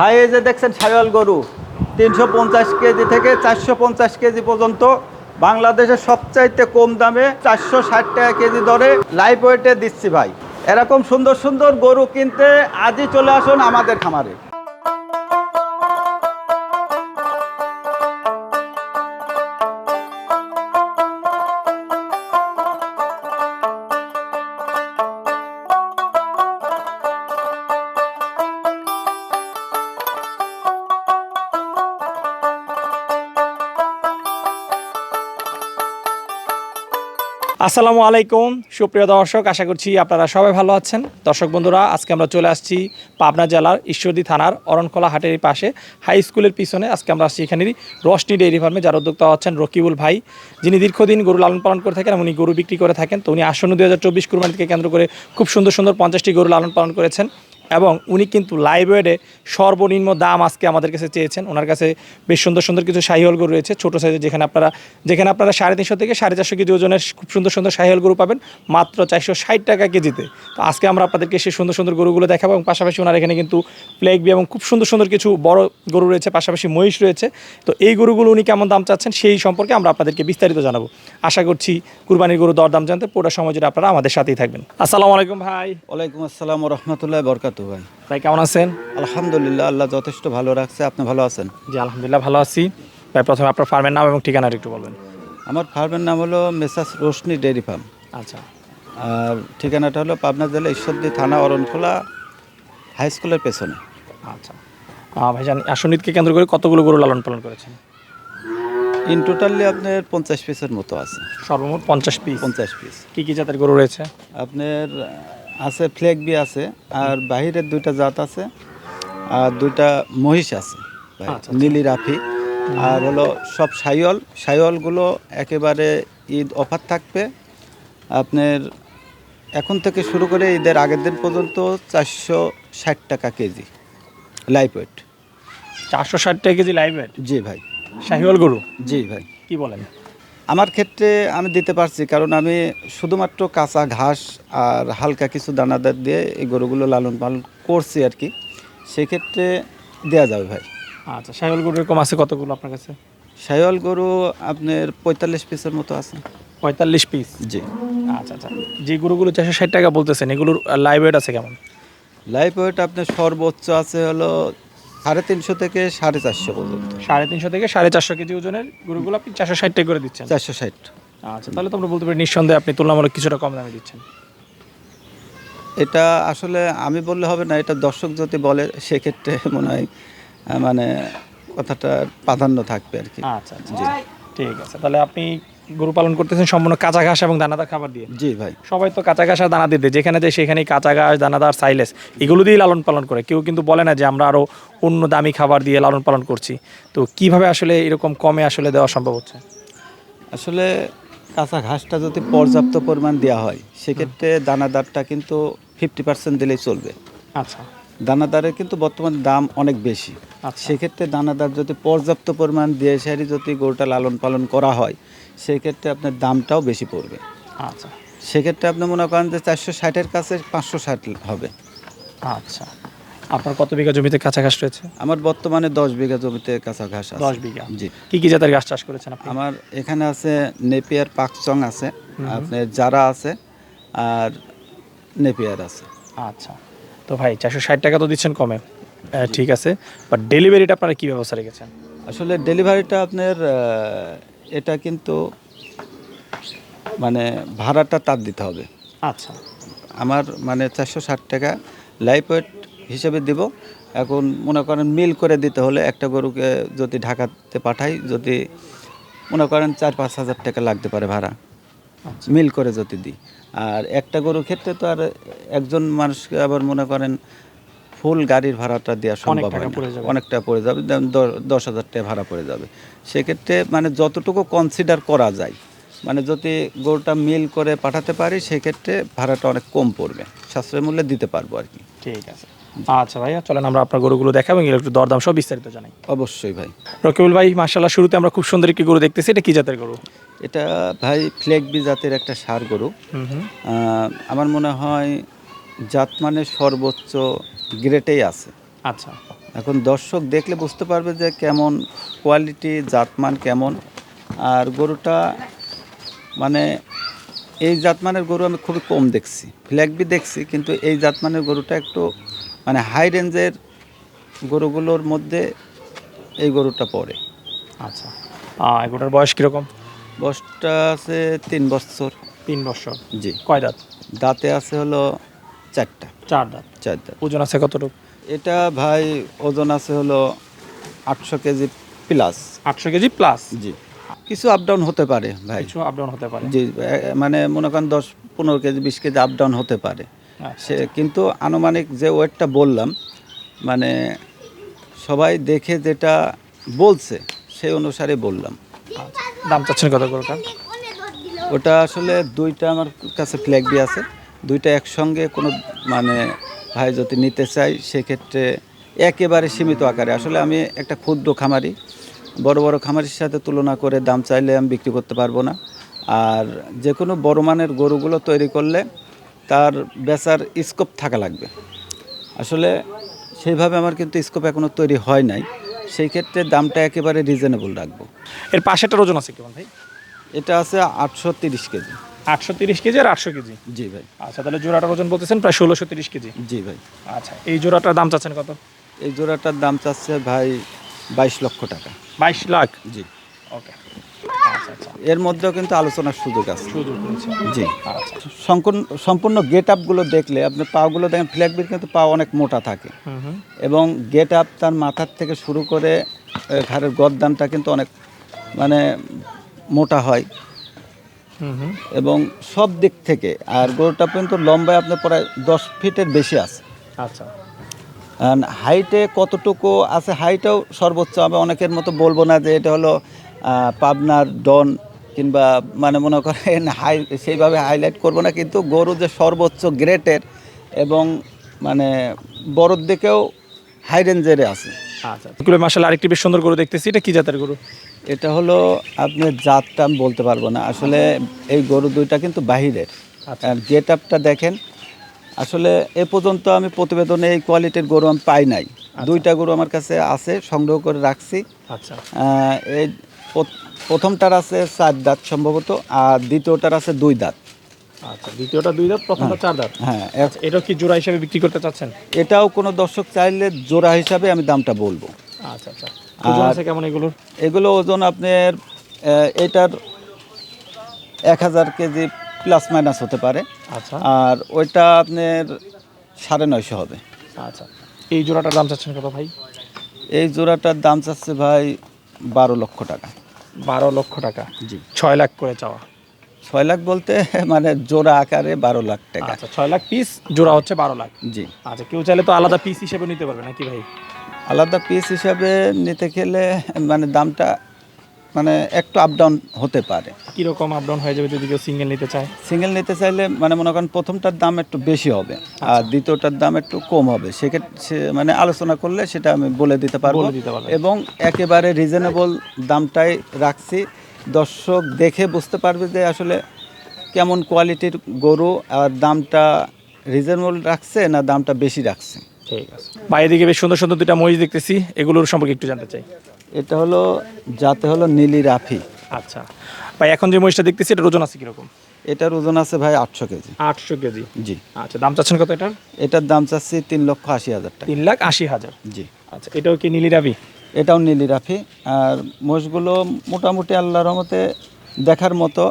ভাই যে দেখছেন সায়াল গরু, তিনশো পঞ্চাশ কেজি থেকে চারশো পঞ্চাশ কেজি পর্যন্ত, বাংলাদেশের সবচাইতে কম দামে চারশো ষাট টাকা কেজি দরে লাইফ ওয়েটে দিচ্ছি ভাই। এরকম সুন্দর সুন্দর গরু কিনতে আজই চলে আসুন আমাদের খামারে। আসসালামু আলাইকুম। সুপ্রিয় দর্শক, আশা করছি আপনারা সবাই ভালো আছেন। দর্শক বন্ধুরা, আজকে আমরা চলে আসছি পাবনা জেলার ঈশ্বরদী থানার অরণকলা হাটের পাশে, হাই স্কুলের পিছনে। আজকে আমরা আসছি এখানেরই রশনি ডেইরি ফার্মে, যার উদ্যোক্তা হচ্ছেন রকিবুল ভাই। যিনি দীর্ঘদিন গরু লালন পালন করে থাকেন উনি গরু বিক্রি করে থাকেন। তো উনি আসন্ন দু হাজার চব্বিশ কেন্দ্র করে খুব সুন্দর সুন্দর পঞ্চাশটি গরু লালন পালন করেছেন। এবং উনি কিন্তু লাইব্রেরিতে সর্বনিম্ন দাম আজকে আমাদের কাছে চেয়েছেন। ওনার কাছে বেশ সুন্দর সুন্দর কিছু শাহিওয়াল গরু রয়েছে, ছোটো সাইজের যেখানে আপনারা যেখানে আপনারা সাড়ে তিনশো থেকে সাড়ে চারশো কেজি ওজনের খুব সুন্দর সুন্দর শাহিওয়াল গরু পাবেন, মাত্র চারশো ষাট টাকা কেজিতে। তো আজকে আমরা আপনাদেরকে সেই সুন্দর সুন্দর গরুগুলো দেখাবো এবং পাশাপাশি ওনার এখানে কিন্তু প্লেগ বি এবং খুব সুন্দর সুন্দর কিছু বড় গরু রয়েছে, পাশাপাশি মহিষ রয়েছে। তো এই গরুগুলো উনি কেমন দাম চাচ্ছেন সেই সম্পর্কে আমরা আপনাদেরকে বিস্তারিত জানাব। আশা করছি কুরবানির গরু দরদাম জানতে পুরো সময় জুড়ে আপনারা আমাদের সাথেই থাকবেন। আসসালামু আলাইকুম ভাই। ওয়ালাইকুম আসসালাম রহমতুল্লাহ বরকাত ভাই। ভাই কেমন আছেন? আলহামদুলিল্লাহ আল্লাহ যথেষ্ট ভালো রাখছে। আপনি ভালো আছেন? জি আলহামদুলিল্লাহ ভালো আছি। ভাই প্রথমে আপনার ফার্মের নাম এবং ঠিকানাটা একটু বলবেন। আমার ফার্মের নাম হলো মেসাস রোশনি ডেয়ারি ফার্ম। আচ্ছা। আর ঠিকানাটা হলো পাবনা জেলা ঈশ্বরদী থানা অরণখোলা হাই স্কুলের পেছনে। আচ্ছা। ভাইজান আসনিতকে কেন্দ্র করে কতগুলো গরু লালন পালন করেছেন? ইন টোটালি আপনার পঞ্চাশ পিসের মতো আছে। সর্বমোট পঞ্চাশ পিস পঞ্চাশ পিস কী কী জাতের গরু রয়েছে? আপনার আছে ফ্লেগ বি আছে আর বাহিরের দুইটা জাত আছে আর দুইটা মহিষ আছে আচ্ছা, আচ্ছা। নীলি রাফি। আর হলো সব সাইওয়াল সাইওয়ালগুলো একেবারে ঈদ অফার থাকবে। আপনার এখন থেকে শুরু করে ঈদের আগের দিন পর্যন্ত চারশো ষাট টাকা কেজি লাইফ ওয়েট চারশো ষাট টাকা কেজি লাইভ ওয়েট জি ভাই। শাহিওয়াল গরু? জি ভাই। কি বলেন? আমার ক্ষেত্রে আমি দিতে পারছি কারণ আমি শুধুমাত্র কাঁচা ঘাস আর হালকা কিছু দানাদার দিয়ে এই গরুগুলো লালন পালন করছি আর কি। সেক্ষেত্রে দেয়া যাবে ভাই। আচ্ছা শাহিওয়াল গরু এরকম আছে কতগুলো আপনার কাছে? সাইওয়াল গরু আপনার পঁয়তাল্লিশ পিসের মতো আছে। পঁয়তাল্লিশ পিস? জি। আচ্ছা আচ্ছা। যে গরুগুলো চারশো ষাট টাকা বলতেছেন এগুলোর লাইভ ওয়েট আছে কেমন? লাইফ ওয়েট আপনার সর্বোচ্চ আছে হলো সাড়ে তিনশো থেকে সাড়ে চারশো পর্যন্ত। সাড়ে তিনশো থেকে সাড়ে চারশো কেজি ওজনের গরুগুলো আপনি চারশো ষাট টাকা করে দিচ্ছেন? চারশো ষাট। আচ্ছা তাহলে তো আমরা বলতে পারি নিঃসন্দেহে আপনি তুলনামূলক কিছুটা কম দামে দিচ্ছেন। এটা আসলে আমি বললে হবে না এটা দর্শক যদি বলে সেক্ষেত্রে মনে হয় মানে কথাটা প্রাধান্য থাকবে আর কি। আচ্ছা আচ্ছা। ঠিক আছে তাহলে আপনি গরু পালন করতেছেন সম্পূর্ণ কাঁচা ঘাস এবং দানাদার খাবার দিয়ে। জি ভাই। সবাই তো কাঁচা ঘাস আর দানা দিয়ে দেয়। যেখানে যায় সেখানেই কাঁচা ঘাস দানাদার সাইলেস এগুলো দিয়েই লালন পালন করে। কেউ কিন্তু বলে না যে আমরা আরও অন্য দামি খাবার দিয়ে লালন পালন করছি। তো কীভাবে আসলে এরকম কমে আসলে দেওয়া সম্ভব হচ্ছে? আসলে কাঁচা ঘাসটা যদি পর্যাপ্ত পরিমাণ দেওয়া হয় সেক্ষেত্রে দানাদারটা কিন্তু ফিফটি পার্সেন্ট দিলেই চলবে। আচ্ছা। দানাদারের কিন্তু বর্তমান দাম অনেক বেশি। আচ্ছা। সেক্ষেত্রে দানাদার যদি পর্যাপ্ত পরিমাণ দিয়ে সারি যদি গরুটা লালন পালন করা হয় সেক্ষেত্রে আপনার দামটাও বেশি পড়বে। আচ্ছা। সেক্ষেত্রে আপনি মনে করেন যে চারশো ষাটের কাছে পাঁচশো ষাট হবে। আচ্ছা। আপনার কত বিঘা জমিতে কাঁচা ঘাস রয়েছে? আমার বর্তমানে দশ বিঘা জমিতে কাঁচা ঘাস আছে। দশ বিঘা। জি। কি কি জাতের ঘাস চাষ করেছেন আপনি? আমার এখানে আছে নেপিয়ার পাকচং আছে আপনার জারা আছে আর নেপিয়ার আছে। আচ্ছা। তো ভাই চারশো ষাট টাকা তো দিচ্ছেন কমে। ঠিক আছে বাট ডেলিভারিটা আপনারা কী ব্যবস্থা রেখেছেন? আসলে ডেলিভারিটা আপনার এটা কিন্তু মানে ভাড়াটা তার দিতে হবে। আচ্ছা। আমার মানে চারশো ষাট টাকা লাইফ ওয়েট হিসেবে দিব। এখন মনে করেন মিল করে দিতে হলে একটা গরুকে যদি ঢাকাতে পাঠাই যদি মনে করেন চার পাঁচ হাজার টাকা লাগতে পারে ভাড়া। আচ্ছা। মিল করে যদি দিই। আর একটা গরুর ক্ষেত্রে তো আর একজন মানুষকে আবার মনে করেন ফুল গাড়ির ভাড়াটা দেওয়া সম্ভব হয় না। অনেকটা পড়ে যাবে। দশ হাজার টাকা ভাড়া পড়ে যাবে। সেক্ষেত্রে মানে যতটুকু কনসিডার করা যায় মানে যদি গরুটা মিল করে পাঠাতে পারি সেক্ষেত্রে ভাড়াটা অনেক কম পড়বে। সাশ্রয় মূল্যে দিতে পারব আর কি। ঠিক আছে। আচ্ছা ভাইয়া চলেন আমরা আপনার গরুগুলো দেখাবো একটু দরদাম সব বিস্তারিত জানাই। অবশ্যই ভাই। রকিবুল ভাই মার্শাল্লাহ শুরুতে আমরা খুব সুন্দর একটি গরু দেখতেছি। এটা কি জাতের গরু? এটা ভাই ফ্লেগ বি জাতের একটা সার গরু। আমার মনে হয় জাত মানে সর্বোচ্চ গ্রেটেই আছে। আচ্ছা। এখন দর্শক দেখলে বুঝতে পারবে যে কেমন কোয়ালিটি জাতমান কেমন। আর গরুটা মানে এই জাতমানের গরু আমি খুবই কম দেখছি। ফ্ল্যাগবি দেখছি কিন্তু এই জাতমানের গরুটা একটু মানে হাই রেঞ্জের গরুগুলোর মধ্যে এই গরুটা পড়ে। আচ্ছা। এগুলোর বয়স কীরকম? বয়সটা আছে তিন বছর। তিন বছর। জি। কয় দাঁত? দাঁতে আছে হলো চারটা। চার দাঁত। চার দাঁত। ওজন আছে কতটুকু? এটা ভাই ওজন আছে হলো আটশো কেজি প্লাস। আটশো কেজি প্লাস? জি। কিছু আপ ডাউন হতে পারে ভাই। কিছু আপ ডাউন হতে পারে। জি মানে মনে করেন দশ পনেরো কেজি বিশ কেজি আপ ডাউন হতে পারে। আচ্ছা। সে কিন্তু আনুমানিক যে ওয়েটটা বললাম মানে সবাই দেখে যেটা বলছে সেই অনুসারে বললাম। আচ্ছা। দাম চাচ্ছেন কত গরুটা ওটা? আসলে দুইটা আমার কাছে ফ্ল্যাগ দিয়ে আছে। দুইটা একসঙ্গে কোনো মানে ভাই যদি নিতে চাই সেক্ষেত্রে একেবারে সীমিত আকারে। আসলে আমি একটা ক্ষুদ্র খামারি, বড় বড় খামারির সাথে তুলনা করে দাম চাইলে আমি বিক্রি করতে পারব না। আর যে কোনো বড় মানের গরুগুলো তৈরি করলে তার বেচার স্কোপ থাকা লাগবে। আসলে সেইভাবে আমার কিন্তু স্কোপ এখনও তৈরি হয় নাই। সেই ক্ষেত্রে দামটা একেবারে রিজনেবল রাখব। এর পাশেটার ওজন আছে কেমন ভাই? এটা আছে আটশো তিরিশ কেজি। আটশো তিরিশ কেজি আর আটশো কেজি? জি ভাই। আচ্ছা তাহলে জোড়াটার ওজন বলতেছেন প্রায় ষোলোশো তিরিশ কেজি। জি ভাই। আচ্ছা এই জোড়াটার দাম চাচ্ছেন কত? এই জোড়াটার দাম চাচ্ছে ভাই বাইশ লক্ষ টাকা। বাইশ লাখ? জি। ওকে। এর মধ্যেও কিন্তু আলোচনার সুযোগ আছে। জি। আচ্ছা। সম্পূর্ণ গেট আপগুলো দেখলে আপনি পাগুলো দেখেন ফ্ল্যাগবির কিন্তু পা অনেক মোটা থাকে। এবং গেট আপ তার মাথার থেকে শুরু করে ঘাড়ের গরদানটা কিন্তু অনেক মানে মোটা হয়। এবং সব দিক থেকে আর গরুটা কিন্তু লম্বায় আপনার প্রায় দশ ফিটের বেশি আছে। আচ্ছা। হাইটে কতটুকু আছে হাইটেও সর্বোচ্চ আমি অনেকের মতো বলব না যে এটা হলো পাবনার ডন কিংবা মানে মনে করেন হাই সেইভাবে হাইলাইট করব না কিন্তু গরু যে সর্বোচ্চ গ্রেটের এবং মানে বড়োর দিকেও হাই রেঞ্জেরে আছে। আচ্ছা এগুলো মাসাল আরেকটি বেশ সুন্দর গরু দেখতেছি। এটা কি জাতের গরু? এটা হলো আপনি জাতটা আমি বলতে পারব না। আসলে এই গরু দুইটা কিন্তু বাহিরের। আচ্ছা। আর গেট আপটা দেখেন আসলে এ পর্যন্ত আমি প্রতিবেদনে এই কোয়ালিটির গরু আমি পাই নাই। দুইটা গরু আমার কাছে আছে সংগ্রহ করে রাখছি। আচ্ছা। এই প্রথমটার আছে চার দাঁত সম্ভবত আর দ্বিতীয়টার আছে দুই দাঁত। আচ্ছা দ্বিতীয়টা দুই দাঁত প্রথমটা চার দাঁত? হ্যাঁ এক- এটা কি জোড়া হিসাবে বিক্রি করতে চাচ্ছেন? এটাও কোনো দর্শক চাইলে জোড়া হিসাবে আমি দামটা বলব। আচ্ছা আচ্ছা ওজন আছে কেমন এগুলোর? এগুলো ওজন আপনার এটার এক হাজার কেজি প্লাস মাইনাস হতে পারে। আচ্ছা। আর ওইটা আপনার সাড়ে নয়শো হবে। আচ্ছা এই জোড়াটার দাম চাচ্ছেন কত ভাই? এই জোড়াটার দাম চাচ্ছে ভাই বারো লক্ষ টাকা। বারো লক্ষ টাকা। জি। ছয় লাখ করে চাওয়া। ছয় লাখ বলতে মানে জোড়া আকারে বারো লাখ টাকা। আচ্ছা ছয় লাখ পিস জোড়া হচ্ছে বারো লাখ। জি। আচ্ছা কেউ চাইলে তো আলাদা পিস হিসেবে নিতে পারবে নাকি ভাই? আলাদা পিস হিসাবে নিতে গেলে মানে দামটা মানে একটু আপ ডাউন হতে পারে। কীরকম আপ ডাউন হয়ে যাবে যদি কেউ সিঙ্গেল নিতে চায়? সিঙ্গেল নিতে চাইলে মানে মনে করেন প্রথমটার দাম একটু বেশি হবে আর দ্বিতীয়টার দাম একটু কম হবে। সেক্ষেত্রে মানে আলোচনা করলে সেটা আমি বলে দিতে পারব। এবং একেবারে রিজনেবল দামটাই রাখছি। দর্শক দেখে বুঝতে পারবে যে আসলে কেমন কোয়ালিটির গরু আর দামটা রিজনেবল রাখছে না দামটা বেশি রাখছে। ঠিক আছে। বাইরে দিকে বেশ সুন্দর সুন্দর দুইটা মহিষ দেখতেছি। এগুলোর সম্পর্কে একটু জানতে চাই। এটা হলো যাতে হলো নীলি রাফি। আচ্ছা। ভাই এখন যে মহিষটা দেখতেছি এটা ওজন আছে কীরকম? এটার ওজন আছে ভাই আটশো কেজি। আটশো কেজি? জি। আচ্ছা দাম চাচ্ছেন কত এটার? এটার দাম চাচ্ছি তিন লক্ষ আশি হাজার টাকা। তিন লাখ আশি হাজার? জি। আচ্ছা এটাও কি নীলি রাবি এটাও নীলি রাফি আর মোষগুলো মোটামুটি আল্লাহর রহমতে দেখার মতো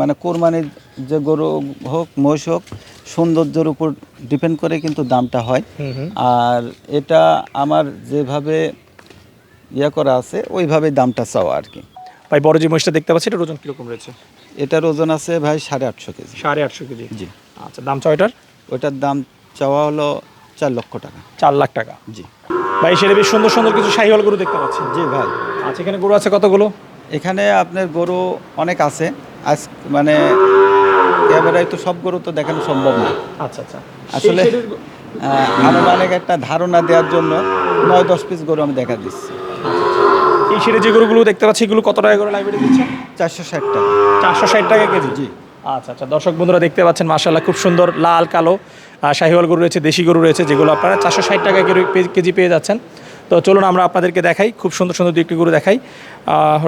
মানে কোরবানির যে গরু হোক মহিষ হোক সৌন্দর্যের উপর ডিপেন্ড করে কিন্তু দামটা হয়। আর এটা আমার যেভাবে ইয়ে করা আছে ওইভাবে দামটা চাওয়া আর কি। ভাই বড় যে মহিষটা দেখতে পাচ্ছি এটার ওজন কীরকম রয়েছে? এটার ওজন আছে ভাই সাড়ে আটশো কেজি। সাড়ে আটশো কেজি? জি। আচ্ছা দাম চাও এটার? ওইটার দাম চাওয়া হলো চার লক্ষ টাকা। চার লাখ টাকা? জি। ভাই সেটা বেশ সুন্দর সুন্দর কিছু শাহিওয়াল গরু দেখতে পাচ্ছি। জি ভাই। আচ্ছা এখানে গরু আছে কতগুলো? এখানে আপনার গরু অনেক আছে। আজ মানে ক্যামেরায় তো সব গরু তো দেখানো সম্ভব না। আচ্ছা আচ্ছা। আসলে আনুমানিক একটা ধারণা দেওয়ার জন্য নয় দশ পিস গরু আমি দেখা দিচ্ছি। এই শেডে যে গরুগুলো দেখতে পাচ্ছি এগুলো কত টাকা করে লাইব্রেরি দিচ্ছে? চারশো ষাট টাকা। চারশো ষাট টাকা কেজি? জি। আচ্ছা আচ্ছা দর্শক বন্ধুরা দেখতে পাচ্ছেন মাশাল্লাহ খুব সুন্দর লাল কালো শাহিওয়াল গরু রয়েছে দেশি গরু রয়েছে যেগুলো আপনারা চারশো ষাট টাকা কেজি পেয়ে যাচ্ছেন। তো চলুন আমরা আপনাদেরকে দেখাই খুব সুন্দর সুন্দর দু একটি গরু দেখাই।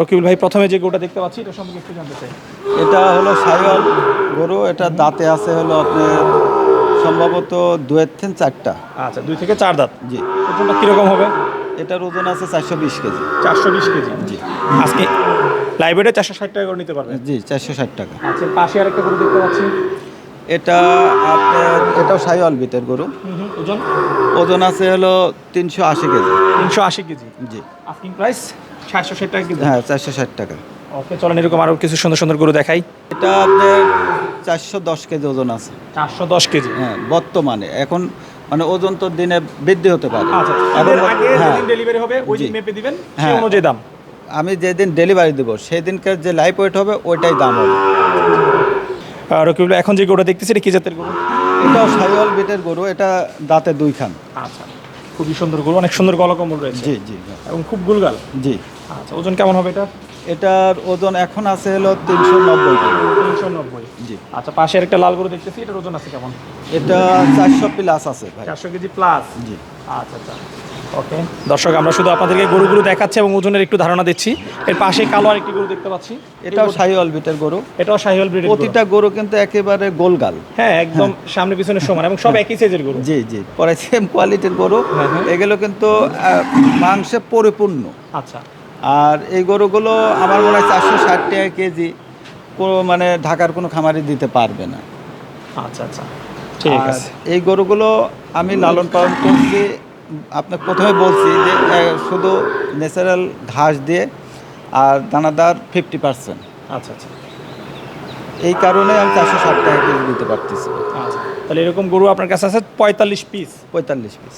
রকিবুল ভাই প্রথমে যে গরুটা দেখতে পাচ্ছি এটা সম্পর্কে একটু জানতে চাই। এটা হলো সাইওয়াল গরু এটা দাঁতে আছে হলো আপনার সম্ভবত দুয়ের থেকে চারটা। আচ্ছা দুই থেকে চার দাঁত? জি। ওজনটা কীরকম হবে? এটার ওজন আছে চারশো বিশ কেজি। চারশো বিশ কেজি? জি। আজকে লাইব্রেরিতে চারশো ষাট টাকা করে নিতে পারবেন? জি চারশো ষাট টাকা। আচ্ছা পাশে আরেকটা গরু দেখতে পাচ্ছি। এটা আপনার এটাও সাইওয়াল বিটের গরু। ওজন? ওজন আছে হলো তিনশো আশি কেজি। তিনশো আশি কেজি? জি। আস্কিং প্রাইস চারশো ষাট টাকা হ্যাঁ চারশো ষাট টাকা। ওকে চলেন এরকম আরও কিছু সুন্দর সুন্দর গরু দেখাই। এটা আপনার চারশো দশ কেজি ওজন আছে। চারশো দশ কেজি? হ্যাঁ বর্তমানে। এখন মানে ওজন তো দিনে বৃদ্ধি হতে পারে। আচ্ছা এখন এর আগে হ্যাঁ। ডেলিভারি হবে ওই দিন জি। মেপে দিবেন সেই হ্যাঁ। অনুযায়ী দাম। আমি যেদিন ডেলিভারি দেবো সেদিনকার যে লাইফ ওয়েট হবে ওইটাই দাম হবে। আর রকিবুল এখন যে গরুটা দেখতেছি এটা কি জাতের গরু? এটাও সাইওয়াল বিটের গরু এটা দাঁতে দুই খান আচ্ছা খুবই সুন্দর গরু অনেক সুন্দর গলকম্বল রয়েছে। জি জি এবং খুব গুলগাল। জি। আচ্ছা ওজন কেমন হবে এটা এটার ওজন এখন আছে হলো তিনশো নব্বই কেজি। তিনশো নব্বই। জি। আচ্ছা পাশে একটা লাল গরু দেখতেছি এটার ওজন আছে কেমন? এটা চারশো প্লাস আছে ভাই। চারশো কেজি প্লাস জি। আচ্ছা আচ্ছা। ওকে দর্শক আমরা শুধু আপনাদেরকে গরুগুলো দেখাচ্ছি এবং ওজনের একটু ধারণা দিচ্ছি। এর পাশে কালো আরেকটি গরু দেখতে পাচ্ছি। এটাও সাইওয়াল বিটের গরু। এটাও শাহিওয়াল ব্রিডের প্রতিটা গরু কিন্তু একেবারে গোলগাল হ্যাঁ একদম সামনে পিছনে সমান এবং সব একই সাইজের গরু। জি জি। পরে সেম কোয়ালিটির গরু। হ্যাঁ, হ্যাঁ। এগুলো কিন্তু মাংসে পরিপূর্ণ। আচ্ছা। আর এই গরুগুলো আমার মনে হয় চারশো ষাট টাকা কেজি কোনো মানে ঢাকার কোনো খামারে দিতে পারবে না। আচ্ছা আচ্ছা। ঠিক আছে। এই গরুগুলো আমি লালন পালন করছি। আপনাকে প্রথমে বলছি যে শুধু ন্যাচারাল ঘাস দিয়ে আর দানাদার ফিফটি পার্সেন্ট। আচ্ছা আচ্ছা। এই কারণে আমি চারশো ষাট টাকা কেজি দিতে পারতেছি। আচ্ছা। তাহলে এরকম গরু আপনার কাছে আছে পঁয়তাল্লিশ পিস? পঁয়তাল্লিশ পিস।